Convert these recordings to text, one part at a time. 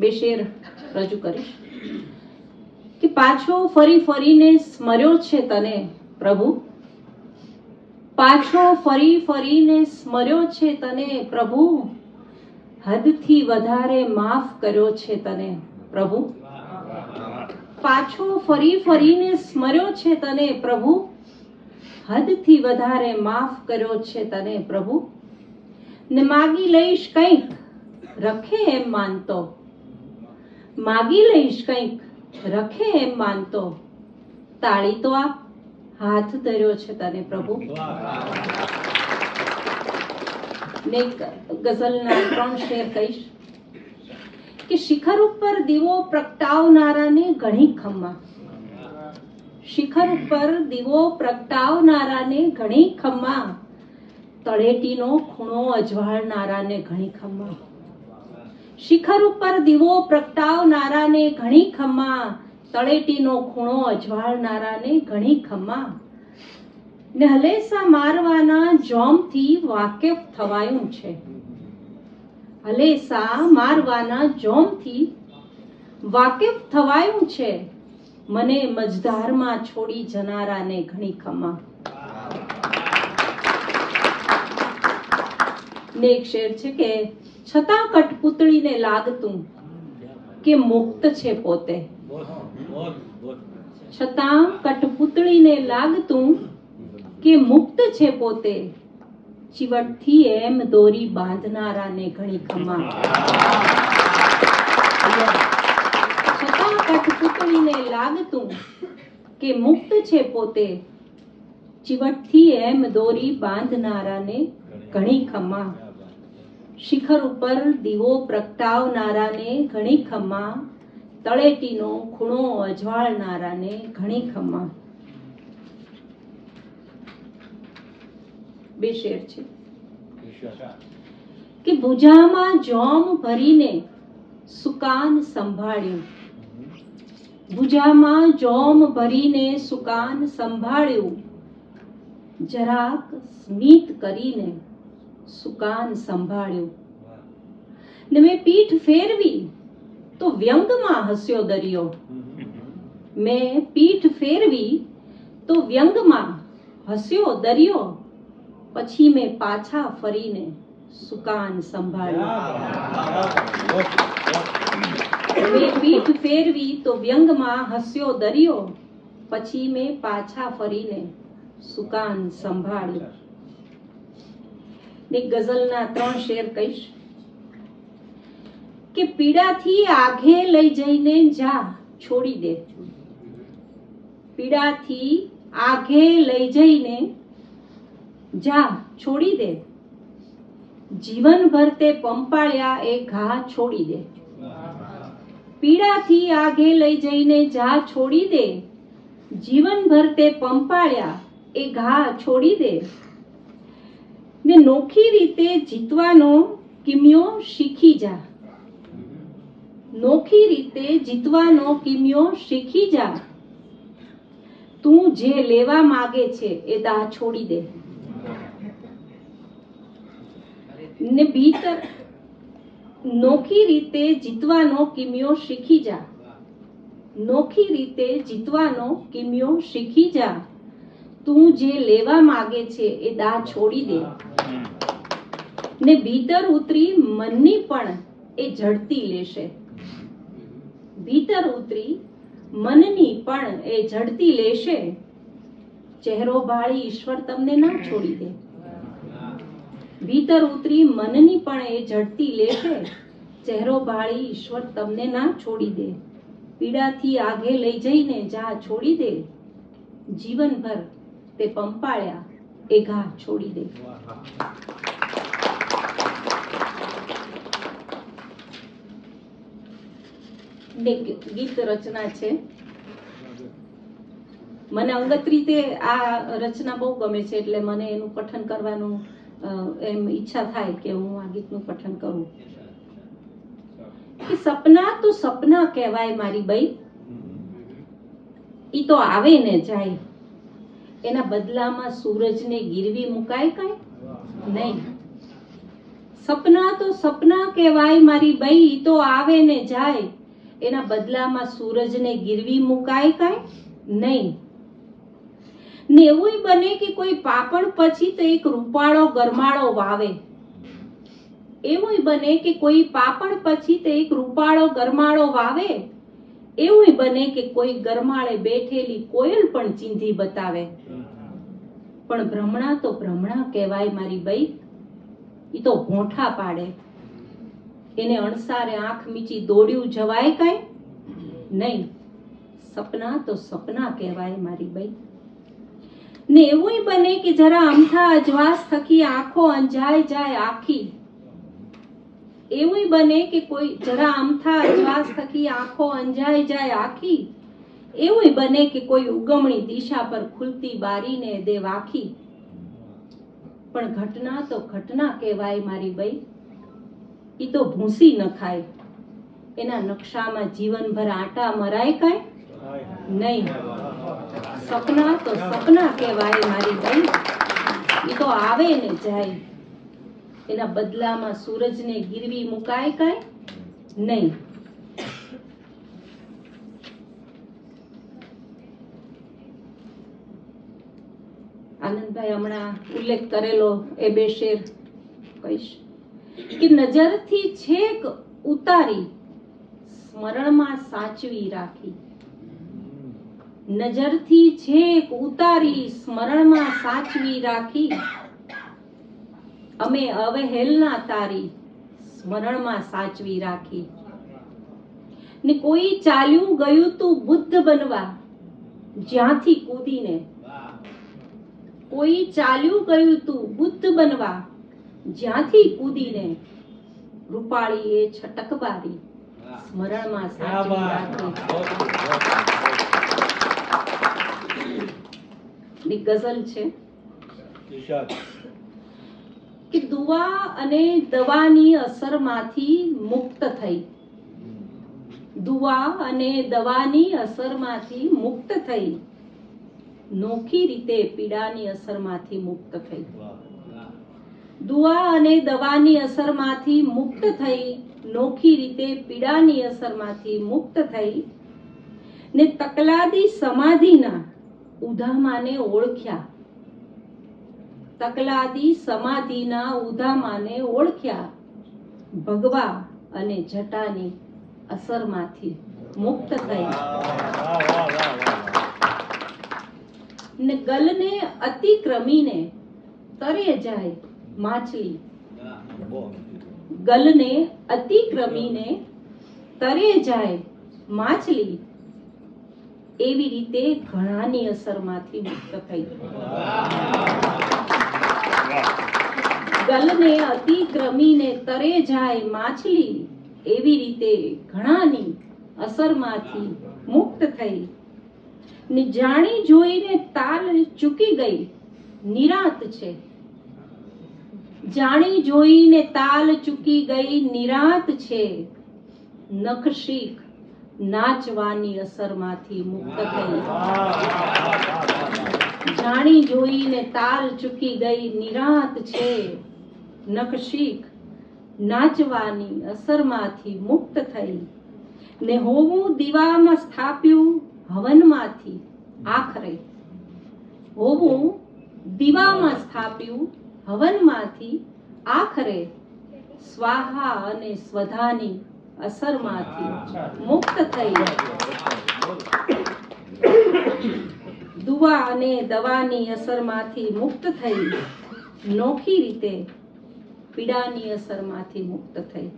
બે શેર રજૂ કરીશ. કે પાછો ફરી ફરીને સ્મર્યો છે તને પ્રભુ? પાછો ફરી ફરીને સ્મર્યો છે તને પ્રભુ? હદથી વધારે માફ કર્યો છે તને પ્રભુ? પાછો ફરી ફરીને સ્મર્યો છે તને પ્રભુ? હદથી વધારે માફ કર્યો છે તને પ્રભુ? ને માગી લઈશ કંઈક, રખે એમ માનતો. માગી લઈશ કંઈક. રખે એમ માનતો. તાળી તો આપ હાથ ધર્યો છે તને પ્રભુ. ગઝલના ત્રણ શેર કહીશ. કે શિખર ઉપર દીવો પ્રગટાવનારાને ઘણી ખમ્મા. શિખર ઉપર દીવો પ્રગટાવનારાને ઘણી ખમ્મા. તળેટીનો ખૂણો અજવાળનારાને ઘણી ખમ્મા. શિખર ઉપર દીવો પ્રગટાવનારાને ઘણી ખમા તળેટીનો ખૂણો અજવાળનારાને ઘણી ખમા નહલેસા મારવાના જોમથી વાકેફ થવાયું છે. હલેસા મારવાના જોમથી વાકેફ થવાયું છે. મને મજધારમાં છોડી જનારાને ઘણી ખમા ને શેર છે કે છતાં કઠપુતળીને લાગતું કે મુક્ત છે પોતે. છતાં કઠપુતળીને લાગતું કે મુક્ત છે પોતે. ચીવટથી એમ દોરી બાંધનારાને ઘણી ખમા છતાં કઠપુતળીને લાગતું કે મુક્ત છે પોતે. ચીવટથી એમ દોરી બાંધનારાને ઘણી ખમા શિખર ઉપર દીવો પ્રગટાવનારાને ઘણી ખમા તળેટીનો ખૂણો અજવાળનારાને ઘણી ખમા બે શેર છે. કે ભુજામાં જોમ ભરીને સુકાન સંભાળ્યું. ભુજામાં જોમ ભરીને સુકાન સંભાળ્યું. જરાક સ્મિત કરીને સુકાન સંભાળ્યું. ને મેં પીઠ ફેરવી તો વ્યંગમાં હસ્યો દરિયો. મેં પીઠ ફેરવી તો વ્યંગમાં હસ્યો દરિયો. પછી મેં પાછા ફરીને સુકાન સંભાળ્યું. મેં પીઠ ફેરવી તો વ્યંગમાં હસ્યો દરિયો. પછી મેં પાછા ફરીને સુકાન સંભાળ્યું. ને ગઝલના ત્રણ શેર કહીશ. કે પીડાથી આઘે લઈ જઈને જા, છોડી દે. પીડાથી આઘે લઈ જઈને જા, છોડી દે. જીવનભર તે પંપાળ્યા એ ઘા છોડી દે. પીડાથી આઘે લઈ જઈને જા, છોડી દે. જીવનભર તે પંપાળ્યા એ ઘા છોડી દે. ને નોખી રીતે જીતવાનો કિમિયો શીખી જા. નોખી રીતે જીતવાનો કિમિયો શીખી જા. તું જે લેવા માગે છે એ દાહ છોડી દે. ને ભીતર નોખી રીતે જીતવાનો કિમિયો શીખી જા. નોખી રીતે જીતવાનો કિમિયો શીખી જા. તું જે લેવા માગે છે એ દાહ છોડી દે. ને ભીતર ઉતરી મનની પણ એ ઝડતી લેશે. ભીતર ઉતરી મનની પણ એ ઝડતી લેશે. ચહેરો ભાળી ઈશ્વર તમને ના છોડી દે. ભીતર ઉતરી મનની પણ એ ઝડતી લેશે. ચહેરો ભાળી ઈશ્વર તમને ના છોડી દે. પીડાથી આગે લઈ જઈને જા છોડી દે. જીવનભર તે પંપાળ્યા. એ ઘા છોડી દે. ગીત રચના છે. મને અંગત રીતે આ રચના બહુ ગમે છે, એટલે મને એનું પઠન કરવાનું એમ ઈચ્છા થાય કે હું આ ગીતનું પઠન કરું. કે સપના તો સપના કહેવાય મારી બઈ ઈ તો આવે ને જાય. એના બદલામાં સૂરજને ગીરવી મુકાય કઈ? નહીં. સપના તો સપના કહેવાય મારી બઈ, તો આવે ને જાય. એના બદલામાં સૂરજને ગીરવી મુકાય કાંઈ? નહીં. ને એવુંય બને કે કોઈ પાપણ પછી તો એક રૂપાળો ગરમાળો વાવે. એવુંય બને કે કોઈ પાપણ પછી તો એક રૂપાળો ગરમાળો વાવે. એવુંય બને કે કોઈ ગરમાળે બેઠેલી કોયલ પણ ચીંધી બતાવે. પણ ભ્રમણા તો ભ્રમણા કહેવાય મારી બઈ એ તો ભોંઠા પાડે. એને અણસારે આંખ મીચી દોડ્યું જવાય કાંઈ? નહીં. સપના તો સપના કહેવાય મારી બઈ ને એવુંય બને કે જરા અમથા અજવાસ થકી આંખો અંજાય જાય આખી. એવુંય બને કે કોઈ જરા આમથા અજવાસ થકી આંખો અંજાય જાય આખી. એવુંય બને કે કોઈ ઉગમણી દિશા પર ખુલતી બારીને દે વાખી. પણ ઘટના તો ઘટના કહેવાય મારી બઈ. ઈ તો ભૂંસી ન ખાય. એના નકશામાં જીવનભર આટા મરાય કાય નહીં. સપના તો સપના કહેવાય મારી બઈ. એ તો આવે ને જાય. એના બદલામાં સૂરજને ગીરવી મુકાય કાંઈ? નહીં. આનંદભાઈ હમણાં ઉલ્લેખ કરેલો એ બે શેર કહીશ. કે નજરથી છેક ઉતારી સ્મરણમાં સાચવી રાખી. નજરથી છેક ઉતારી સ્મરણમાં સાચવી રાખી. અમે અવહેલના તારી સ્મરણમાં સાચવી રાખી. ને કોઈ ચાલ્યું ગયું તું બુદ્ધ બનવા જ્યાંથી કૂદીને? કોઈ ચાલ્યું ગયું તું બુદ્ધ બનવા જ્યાંથી કૂદીને? રૂપાળી એ છટકબારી સ્મરણમાં સાચવી રાખી. ગઝલ છે? કે દુવા અને દવાની અસરમાંથી મુક્ત થઈ. દુવા અને દવાની અસરમાંથી મુક્ત થઈ. નોખી રીતે પીડાની અસરમાંથી મુક્ત થઈ. દુવા અને દવાની અસરમાંથી મુક્ત થઈ, નોખી રીતે પીડાની અસરમાંથી મુક્ત થઈ ને તકલાદી સમાધિના ઉધામાને ઓળખ્યા. તકલાદી સમાધિના ઉધામાને ઓળખ્યા. ભગવા અને જટાની અસરમાંથી મુક્ત થઈ ને ગલને અતિક્રમીને તરે જાય માછલી. ગલને અતિક્રમીને તરે જાય માછલી. એવી રીતે ઘણાની અસરમાંથી મુક્ત થઈ. ગલને અતિક્રમીને તરે જાય માછલી, એવી રીતે ઘણાની અસરમાંથી મુક્ત થઈ. ને જાણી જોઈને તાલ ચૂકી ગઈ. નિરાત છે. જાણી જોઈને તાલ ચૂકી ગઈ, નિરાત છે. નખશીખ નાચવાની અસરમાંથી મુક્ત થઈ. જાણી જોઈને તાલ ચૂકી ગઈ નિરાત છે. નખશીખ નાચવાની અસરમાંથી મુક્ત થઈ. ને હોવું દીવામાં સ્થાપ્યું હવનમાંથી આખરે. હોવું દીવામાં સ્થાપ્યું હવનમાંથી આખરે. સ્વાહા અને સ્વધાની અસરમાંથી મુક્ત થઈ. દુવા અને દવાની અસરમાંથી મુક્ત થઈ નોખી રીતે પીડાની અસરમાંથી મુક્ત થઈ.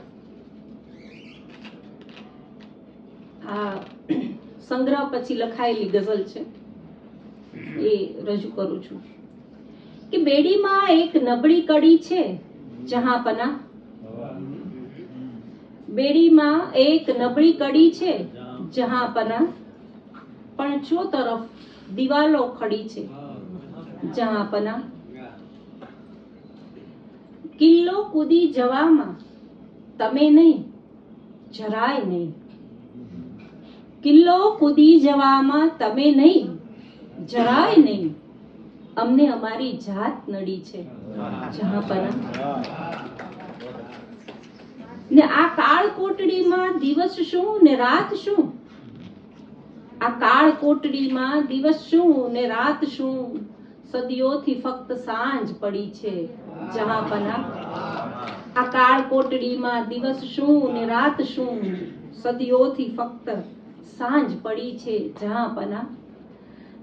આ સંગ્રહ પછી લખાયેલી ગઝલ છે. એ રજૂ કરું છું. કે બેડીમાં એક નબળી કડી છે, જહાંપના. બેડીમાં એક નબળી કડી છે, જહાંપના. પણ ચો તરફ દિવાલો ખડી છે. જહાપના કિલ્લો કૂદી જવામાં તમે નહીં જરાય નહીં. કિલ્લો કૂદી જવામાં તમે નહીં જરાય નહીં. અમને અમારી જાત નડી છે. જહાપના ને આ કાળ કોટડીમાં દિવસ શું ને રાત શું? આ કાળ કોટડીમાં દિવસ શું ને રાત શું? સદીઓથી ફક્ત સાંજ પડી છે. જહાંપના આ કાળ કોટડીમાં દિવસ શું ને રાત શું? સદીઓથી ફક્ત સાંજ પડી છે. જહાંપના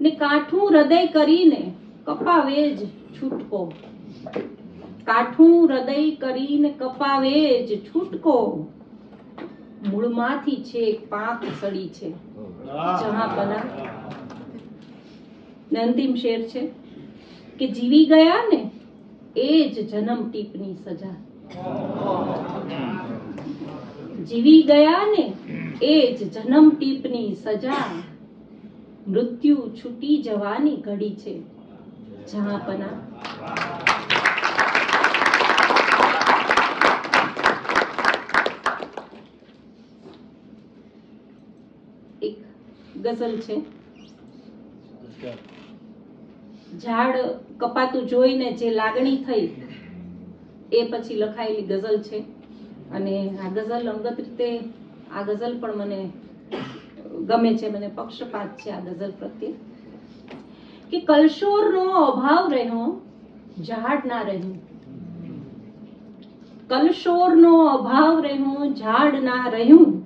ને કાઠું હૃદય કરીને કપાવે જ છૂટકો. કાઠું હૃદય કરીને કપાવે જ છૂટકો. મૂળમાંથી છેક પાંખ સડી છે. જહાપના. ને અંતિમ શેર છે કે જીવી ગયા ને એ જ જન્મ ટીપની સજા. જીવી ગયા ને એ જ જન્મ ટીપની સજા. મૃત્યુ છૂટી જવાની ઘડી છે જહાંપના એક ગઝલ છે. ઝાડ કપાતું જોઈને જે લાગણી થઈ એ પછી લખાયેલી ગઝલ છે. અને આ ગઝલ અંગત રીતે આ ગઝલ પણ મને ગમે છે મને પક્ષપાત છે આ ગઝલ પ્રત્યે. કે કલશોરનો અભાવ રહ્યો ઝાડ ના રહ્યું. કલશોરનો અભાવ રહ્યો ઝાડ ના રહ્યું.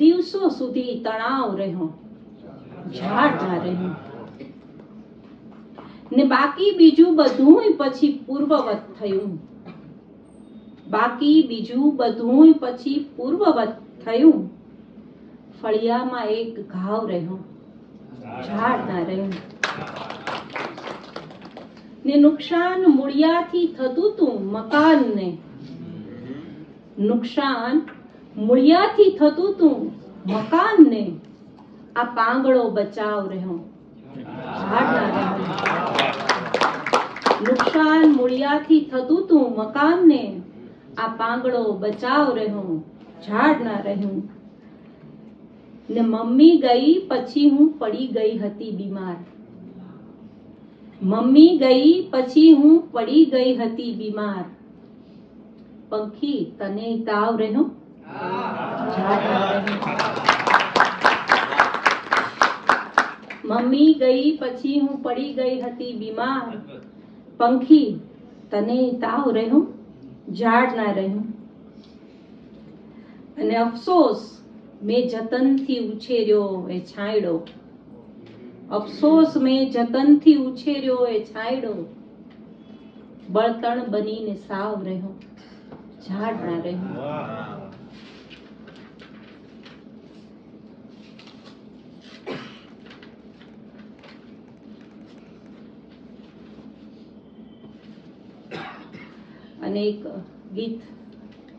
દિવસો સુધી તણાવ રહ્યો ઝાડ રહ્યો. ને બાકી બીજું બધું પછી પૂર્વવત થયું. બાકી બીજું બધું પછી પૂર્વવત થયું. ફળિયામાં એક ઘાવ રહ્યો ઝાડ ના રહ્યું. ને નુકસાન મૂળિયાથી થતું તું મકાનને. નુકસાન મૂળિયાથી થતું તું મકાનને આ પાંગળો બચાવ રહ્યો ઝાડ ના રહ્યું નુકસાન મૂળિયાથી થતું તું મકાનને આ પાંગળો બચાવ રહ્યો ઝાડ ના રહ્યું ને મમ્મી ગઈ પછી હું પડી ગઈ હતી બીમાર મમ્મી ગઈ પછી હું પડી ગઈ હતી બીમાર પંખી તને તાવ રહ્યો ઝાડ ના રહ્યું મમ્મી ગઈ પછી હું પડી ગઈ હતી બીમાર. પંખી, તને તાવ રહ્યો? ઝાડ ના રહ્યું. અને અફસોસ, મેં જતનથી ઉછેર્યો એ છાંયડો. અફસોસ, મેં જતનથી ઉછેર્યો એ છાંયડો. બળતણ બનીને સાવ રહ્યો. ઝાડ ના રહ્યું. અને એક ગીત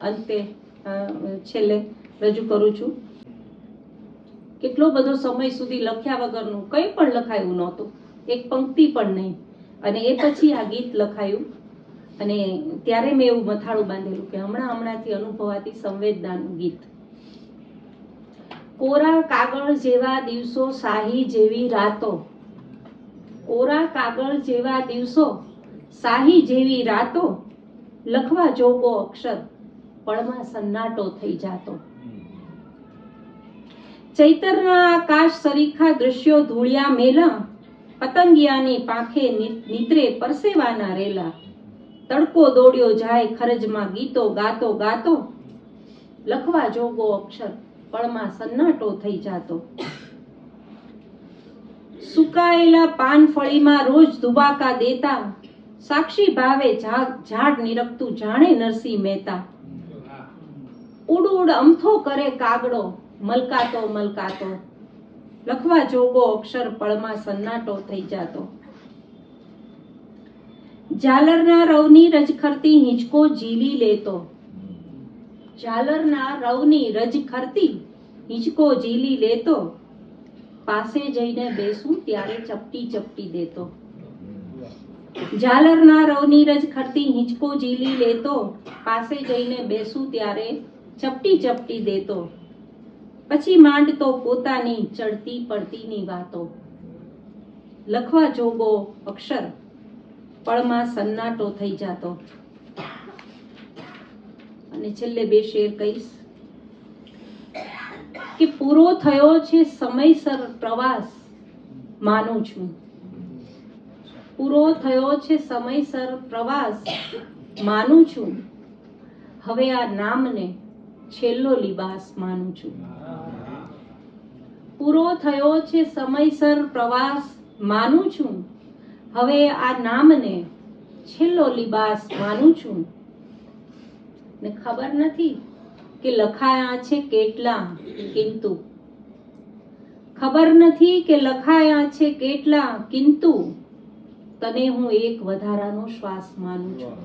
અંતે છેલ્લે રજૂ કરું છું. કેટલો બધો સમય સુધી લખ્યા વગરનું કંઈ પણ લખાયું નહોતું. એક પંક્તિ પણ નહીં. અને એ પછી આ ગીત લખાયું. અને ત્યારે મેં એવું મથાળું બાંધેલું કે હમણાં હમણાંથી અનુભવાતી સંવેદનાનું ગીત. કોરા કાગળ જેવા દિવસો શાહી જેવી રાતો. કોરા કાગળ જેવા દિવસો શાહી જેવી રાતો. લખવા જોગો અક્ષર પળમાં સન્નાટો થઈ જાતો. ચૈતરના આકાશ સરીખા દ્રશ્યો ધૂળિયા મેલા, પતંગિયાની પાંખે નીતરે પરસેવાના રેલા. તડકો દોડ્યો જાય ખરજમાં ગીતો ગાતો ગાતો, લખવા જોગો અક્ષર પળમાં સન્નાટો થઈ જાતો. સુકાયેલા પાન ફળીમાં રોજ દુબાકા દેતા સાક્ષી ભાવે ઝાડ નિરખતું જાણે નરસિંહ મહેતા. ઉડ ઉડ અમથો કરે કાગડો, મલકાતો મલકાતો. લખવા જોગો અક્ષર પળમાં સન્નાટો થઈ જાતો. ઝાલરના રવની રજખરતી હિંચકો ઝીલી લેતો. ઝાલરના રવની રજખરતી હિંચકો ઝીલી લેતો. પાસે જઈને બેસું ત્યારે ચપટી ચપટી દેતો. ઝાલરના રવની રજ ખરતી હિંચકો ઝીલી લેતો, પાસે જઈને બેસું ત્યારે ચપટી ચપટી દેતો. પછી માંડતો પોતાની ચડતી પડતીની વાતો. લખવા જોગો અક્ષર, પળમાં સન્નાટો થઈ જાતો. અને છેલ્લે બે શેર કહીશ કે પૂરો થયો છે સમયસર પ્રવાસ, માનું છું. પૂરો થયો છે સમયસર પ્રવાસ. માનું છું. હવે આ નામને છેલ્લો લિબાસ માનું છું. પૂરો થયો છે સમયસર પ્રવાસ. માનું છું. હવે આ નામને છેલ્લો લિબાસ માનું છું. ને ખબર નથી કે લખાયા છે કેટલા, કિંતુ. ખબર નથી કે લખાયા છે કેટલા, કિંતુ. તને હું એક વધારાનો શ્વાસ માનું છું.